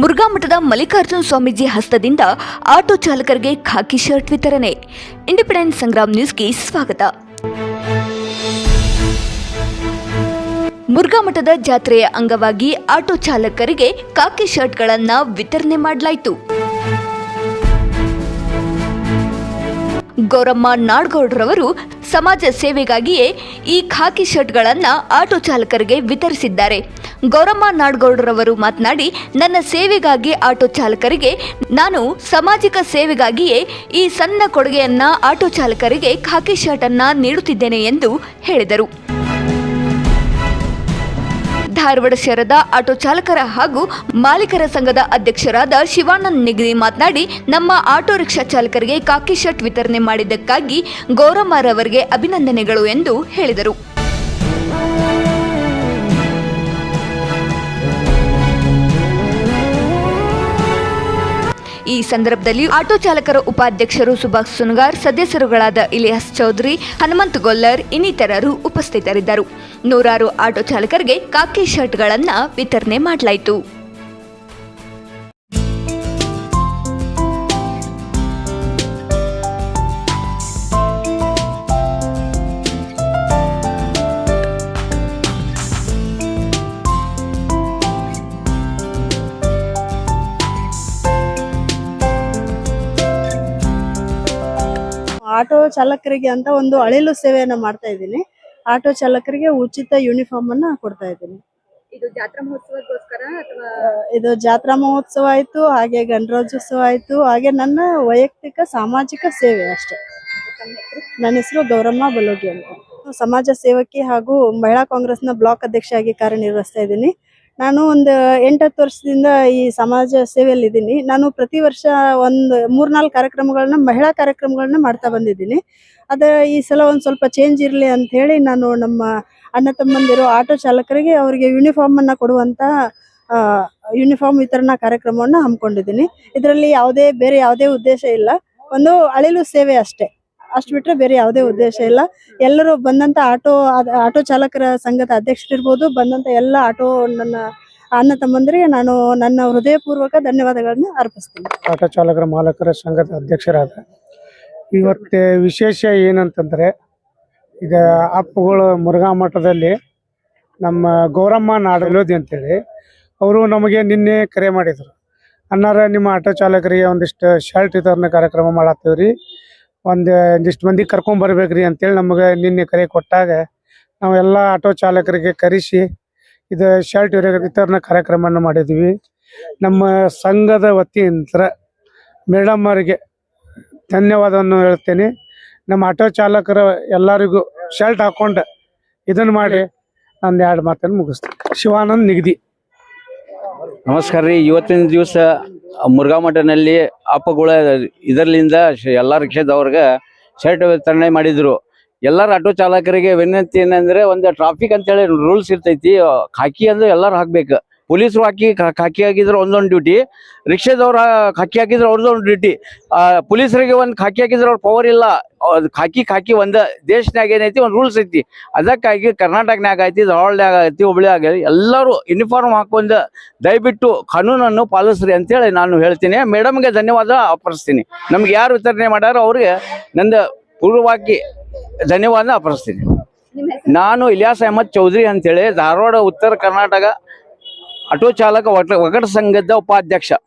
ಮುರುಘಾಮಠದ ಮಲ್ಲಿಕಾರ್ಜುನ ಸ್ವಾಮೀಜಿ ಹಸ್ತದಿಂದ ಆಟೋ ಚಾಲಕರಿಗೆ ಖಾಕಿ ಶರ್ಟ್ ವಿತರಣೆ. ಇಂಡಿಪೆಂಡೆಂಟ್ ಸಂಗ್ರಾಮ್ ನ್ಯೂಸ್ಗೆ ಸ್ವಾಗತ. ಮುರುಘಾಮಠದ ಜಾತ್ರೆಯ ಅಂಗವಾಗಿ ಆಟೋ ಚಾಲಕರಿಗೆ ಖಾಕಿ ಶರ್ಟ್ಗಳನ್ನು ವಿತರಣೆ ಮಾಡಲಾಯಿತು. ಗೌರಮ್ಮ ನಾಡ್ಗೌಡ್ರವರು ಸಮಾಜ ಸೇವೆಗಾಗಿಯೇ ಈ ಖಾಕಿ ಶರ್ಟ್ಗಳನ್ನು ಆಟೋ ಚಾಲಕರಿಗೆ ವಿತರಿಸಿದ್ದಾರೆ. ಗೌರಮ್ಮ ನಾಡ್ಗೌಡ್ರವರು ಮಾತನಾಡಿ, ನನ್ನ ಸೇವೆಗಾಗಿ ಆಟೋ ಚಾಲಕರಿಗೆ, ನಾನು ಸಾಮಾಜಿಕ ಸೇವೆಗಾಗಿಯೇ ಈ ಸಣ್ಣ ಕೊಡುಗೆಯನ್ನು ಆಟೋ ಚಾಲಕರಿಗೆ ಖಾಕಿ ಶರ್ಟನ್ನು ನೀಡುತ್ತಿದ್ದೇನೆ ಎಂದು ಹೇಳಿದರು. ಧಾರವಾಡ ಶಹರದ ಆಟೋ ಚಾಲಕರ ಹಾಗೂ ಮಾಲೀಕರ ಸಂಘದ ಅಧ್ಯಕ್ಷರಾದ ಶಿವಾನಂದ್ ನಿಗದಿ ಮಾತನಾಡಿ, ನಮ್ಮ ಆಟೋ ರಿಕ್ಷಾ ಚಾಲಕರಿಗೆ ಕಾಕಿ ಶರ್ಟ್ ವಿತರಣೆ ಮಾಡಿದ್ದಕ್ಕಾಗಿ ಗೌರಮ್ಮರವರಿಗೆ ಅಭಿನಂದನೆಗಳು ಎಂದು ಹೇಳಿದರು. ಈ ಸಂದರ್ಭದಲ್ಲಿ ಆಟೋ ಚಾಲಕರ ಉಪಾಧ್ಯಕ್ಷರು ಸುಭಾಷ್ ಸುನ್ಗಾರ್, ಸದಸ್ಯರುಗಳಾದ ಇಲಿಯಾಸ್ ಚೌಧರಿ, ಹನುಮಂತ್ ಗೊಲ್ಲರ್ ಇನ್ನಿತರರು ಉಪಸ್ಥಿತರಿದ್ದರು. ನೂರಾರು ಆಟೋ ಚಾಲಕರಿಗೆ ಕಾಕಿ ಶರ್ಟ್ಗಳನ್ನು ವಿತರಣೆ ಮಾಡಲಾಯಿತು. ಆಟೋ ಚಾಲಕರಿಗೆ ಅಂತ ಒಂದು ಅಳಿಲು ಸೇವೆಯನ್ನ ಮಾಡ್ತಾ ಇದ್ದೀನಿ. ಆಟೋ ಚಾಲಕರಿಗೆ ಉಚಿತ ಯೂನಿಫಾರ್ಮ್ ಅನ್ನ ಕೊಡ್ತಾ ಇದ್ದೀನಿ. ಇದು ಜಾತ್ರಾ ಮಹೋತ್ಸವಕ್ಕೋಸ್ಕರ ಅಥವಾ? ಇದು ಜಾತ್ರಾ ಮಹೋತ್ಸವ ಆಯ್ತು ಹಾಗೆ ಗಣರಾಜ್ಯೋತ್ಸವ ಆಯ್ತು ಹಾಗೆ ನನ್ನ ವೈಯಕ್ತಿಕ ಸಾಮಾಜಿಕ ಸೇವೆ ಅಷ್ಟೇ. ನನ್ನ ಹೆಸರು ಗೌರಮ್ಮ ಬಲೋಗಿ ಅಂತ. ಸಮಾಜ ಸೇವಕಿ ಹಾಗೂ ಮಹಿಳಾ ಕಾಂಗ್ರೆಸ್ನ ಬ್ಲಾಕ್ ಅಧ್ಯಕ್ಷೆಯಾಗಿ ಕಾರ್ಯನಿರ್ವಹಿಸ್ತಾ ಇದ್ದೀನಿ. ನಾನು ಒಂದು ಎಂಟತ್ತು ವರ್ಷದಿಂದ ಈ ಸಮಾಜ ಸೇವೆಯಲ್ಲಿ ಇದ್ದೀನಿ ನಾನು ಪ್ರತಿ ವರ್ಷ ಒಂದು ಮೂರ್ನಾಲ್ಕು ಕಾರ್ಯಕ್ರಮಗಳನ್ನ, ಮಹಿಳಾ ಕಾರ್ಯಕ್ರಮಗಳನ್ನ ಮಾಡ್ತಾ ಬಂದಿದ್ದೀನಿ. ಅದ ಈ ಸಲ ಒಂದು ಸ್ವಲ್ಪ ಚೇಂಜ್ ಇರಲಿ ಅಂತ ಹೇಳಿ ನಾನು ನಮ್ಮ ಅಣ್ಣ ತಮ್ಮಂದಿರು ಆಟೋ ಚಾಲಕರಿಗೆ ಅವರಿಗೆ ಯೂನಿಫಾರ್ಮ್ ಅನ್ನ ಕೊಡುವಂತ ಯೂನಿಫಾರ್ಮ್ ವಿತರಣಾ ಕಾರ್ಯಕ್ರಮವನ್ನ ಹಮ್ಮಿಕೊಂಡಿದ್ದೀನಿ. ಇದರಲ್ಲಿ ಯಾವುದೇ, ಬೇರೆ ಯಾವುದೇ ಉದ್ದೇಶ ಇಲ್ಲ. ಒಂದು ಅಳಿಲು ಸೇವೆ ಅಷ್ಟೇ. ಅಷ್ಟು ಬಿಟ್ರೆ ಬೇರೆ ಯಾವುದೇ ಉದ್ದೇಶ ಇಲ್ಲ. ಎಲ್ಲರೂ ಬಂದಂತ ಆಟೋ ಆಟೋ ಚಾಲಕರ ಸಂಘದ ಅಧ್ಯಕ್ಷರಿರ್ಬೋದು, ಬಂದಂತ ಎಲ್ಲ ಆಟೋ ನನ್ನ ಅಣ್ಣ ತಮ್ಮಂದಿರಿಗೆ ನಾನು ನನ್ನ ಹೃದಯಪೂರ್ವಕ ಧನ್ಯವಾದಗಳನ್ನು ಅರ್ಪಿಸ್ತೀನಿ. ಆಟೋ ಚಾಲಕರ ಮಾಲಕರ ಸಂಘದ ಅಧ್ಯಕ್ಷರಾದ. ಇವತ್ತು ವಿಶೇಷ ಏನಂತಂದರೆ, ಈಗ ಅಪ್ಪುಗಳು ಮುರುಘಾ ಮಠದಲ್ಲಿ ನಮ್ಮ ಗೌರಮ್ಮ ನಾಡಲೋದಿ ಅಂತೇಳಿ, ಅವರು ನಮಗೆ ನಿನ್ನೆ ಕರೆ ಮಾಡಿದರು. ಅನ್ನಾರ, ನಿಮ್ಮ ಆಟೋ ಚಾಲಕರಿಗೆ ಒಂದಿಷ್ಟು ಶರ್ಟ್ ವಿತರಣೆ ಕಾರ್ಯಕ್ರಮ ಮಾಡತ್ತೀವಿ ರೀ ಒಂದು, ಒಂದಿಷ್ಟು ಮಂದಿ ಅಂತ ಅಂತೇಳಿ ನಮಗೆ ನಿನ್ನೆ ಕರೆ ಕೊಟ್ಟಾಗ ನಾವೆಲ್ಲ ಆಟೋ ಚಾಲಕರಿಗೆ ಕರೆಸಿ ಇದು ಶರ್ಟ್ ವಿತರಣಾ ಕಾರ್ಯಕ್ರಮವನ್ನು ಮಾಡಿದ್ವಿ. ನಮ್ಮ ಸಂಘದ ವತಿಯಿಂದ ಮೇಡಮ್ ಅವರಿಗೆ ಧನ್ಯವಾದವನ್ನು ಹೇಳ್ತೇನೆ. ನಮ್ಮ ಆಟೋ ಚಾಲಕರ ಎಲ್ಲರಿಗೂ ಶರ್ಟ್ ಹಾಕೊಂಡು ಇದನ್ನು ಮಾಡಿ ನಂದು ಎರಡು ಮಾತನ್ನು ಮುಗಿಸ್ತೀನಿ. ಶಿವಾನಂದ್ ನಿಗದಿ. ನಮಸ್ಕಾರ ರೀ, ಇವತ್ತಿನ ದಿವಸ ಮುರುಘಾ ಮಠನಲ್ಲಿ ಅಪ್ಪಗಳ ಇದರ್ಲಿಂದ ಎಲ್ಲ ರಿಕ್ಷಾದವ್ರಿಗೆ ಶರ್ಟ್ ವಿತರಣೆ ಮಾಡಿದ್ರು. ಎಲ್ಲರ ಆಟೋ ಚಾಲಕರಿಗೆ ವಿನಂತಿ ಏನಂದ್ರೆ, ಒಂದು ಟ್ರಾಫಿಕ್ ಅಂತೇಳಿ ರೂಲ್ಸ್ ಇರ್ತೈತಿ ಹಾಕಿ ಅಂದ್ರೆ ಎಲ್ಲರೂ ಹಾಕ್ಬೇಕು. ಪೊಲೀಸರು ಹಾಕಿ ಖಾಕಿ ಹಾಕಿದ್ರೆ ಒಂದೊಂದು ಡ್ಯೂಟಿ ರಿಕ್ಷಾದವ್ರು ಖಾಕಿ ಹಾಕಿದ್ರೆ ಅವ್ರದ್ದೊಂದು ಡ್ಯೂಟಿ ಡ್ಯೂಟಿ ಪೊಲೀಸರಿಗೆ ಒಂದು ಖಾಕಿ ಹಾಕಿದ್ರೆ ಅವ್ರ ಪವರ್ ಇಲ್ಲ. ಅದ್ ಖಾಕಿ ಖಾಕಿ ಒಂದು ದೇಶನಾಗ ಏನೈತಿ ಒಂದು ರೂಲ್ಸ್ ಐತಿ. ಅದಕ್ಕಾಗಿ ಕರ್ನಾಟಕನಾಗ ಐತಿ ಧಾರವಾಡದಾಗ ಐತಿ ಹುಬ್ಳಿ ಆಗೈತಿ ಎಲ್ಲರೂ ಯೂನಿಫಾರ್ಮ್ ಹಾಕೊಂಡ್ ದಯವಿಟ್ಟು ಕಾನೂನನ್ನು ಪಾಲಿಸ್ರಿ ಅಂತೇಳಿ ನಾನು ಹೇಳ್ತೀನಿ. ಮೇಡಮ್ಗೆ ಧನ್ಯವಾದ ಅರ್ಪಿಸ್ತೀನಿ. ನಮ್ಗೆ ಯಾರು ವಿತರಣೆ ಮಾಡ್ಯಾರೋ ಅವ್ರಿಗೆ ನಂದು ಪೂರ್ವವಾಗಿ ಧನ್ಯವಾದ ಅರ್ಪಿಸ್ತೀನಿ. ನಾನು ಇಲಿಯಾಸ್ ಅಹಮದ್ ಚೌಧರಿ ಅಂತೇಳಿ ಧಾರವಾಡ ಉತ್ತರ ಕರ್ನಾಟಕ ಆಟೋ ಚಾಲಕ ಒಟ ಒಕ್ಕಟ ಸಂಘದ ಉಪಾಧ್ಯಕ್ಷ